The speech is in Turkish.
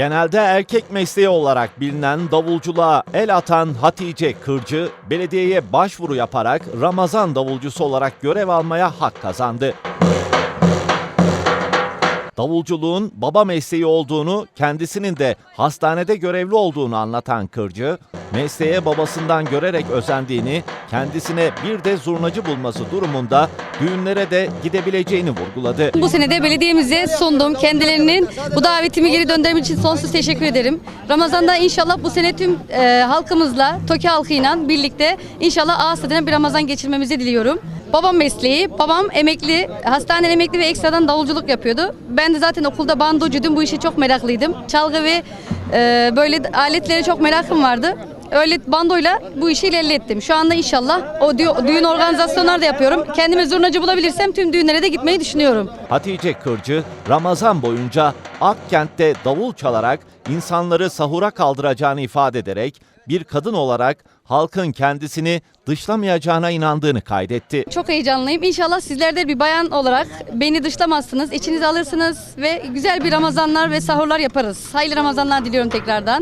Genelde erkek mesleği olarak bilinen davulculuğa el atan Hatice Kırcı, belediyeye başvuru yaparak Ramazan davulcusu olarak görev almaya hak kazandı. Davulculuğun baba mesleği olduğunu, kendisinin de hastanede görevli olduğunu anlatan Kırcı, mesleğe babasından görerek özendiğini, kendisine bir de zurnacı bulması durumunda düğünlere de gidebileceğini vurguladı. Bu sene de belediyemize sundum. Kendilerinin bu davetimi geri döndürüm için sonsuz teşekkür ederim. Ramazan'da inşallah bu sene tüm e, halkımızla, TOKİ halkıyla birlikte inşallah ağız tadına bir Ramazan geçirmemizi diliyorum. Babam mesleği, babam emekli, hastaneden emekli ve ekstradan davulculuk yapıyordu. Ben de zaten okulda bandocuydum, bu işe çok meraklıydım. Çalgı ve e, böyle aletlere çok merakım vardı. Öyle bandoyla bu işi ilerlettim. Şu anda inşallah o dü- düğün organizasyonları da yapıyorum. Kendime zurnacı bulabilirsem tüm düğünlere de gitmeyi düşünüyorum. Hatice Kırcı, Ramazan boyunca Akkent'te davul çalarak insanları sahura kaldıracağını ifade ederek bir kadın olarak halkın kendisini dışlamayacağına inandığını kaydetti. Çok heyecanlıyım. İnşallah sizler de bir bayan olarak beni dışlamazsınız, içinize alırsınız ve güzel bir Ramazanlar ve sahurlar yaparız. Hayırlı Ramazanlar diliyorum tekrardan.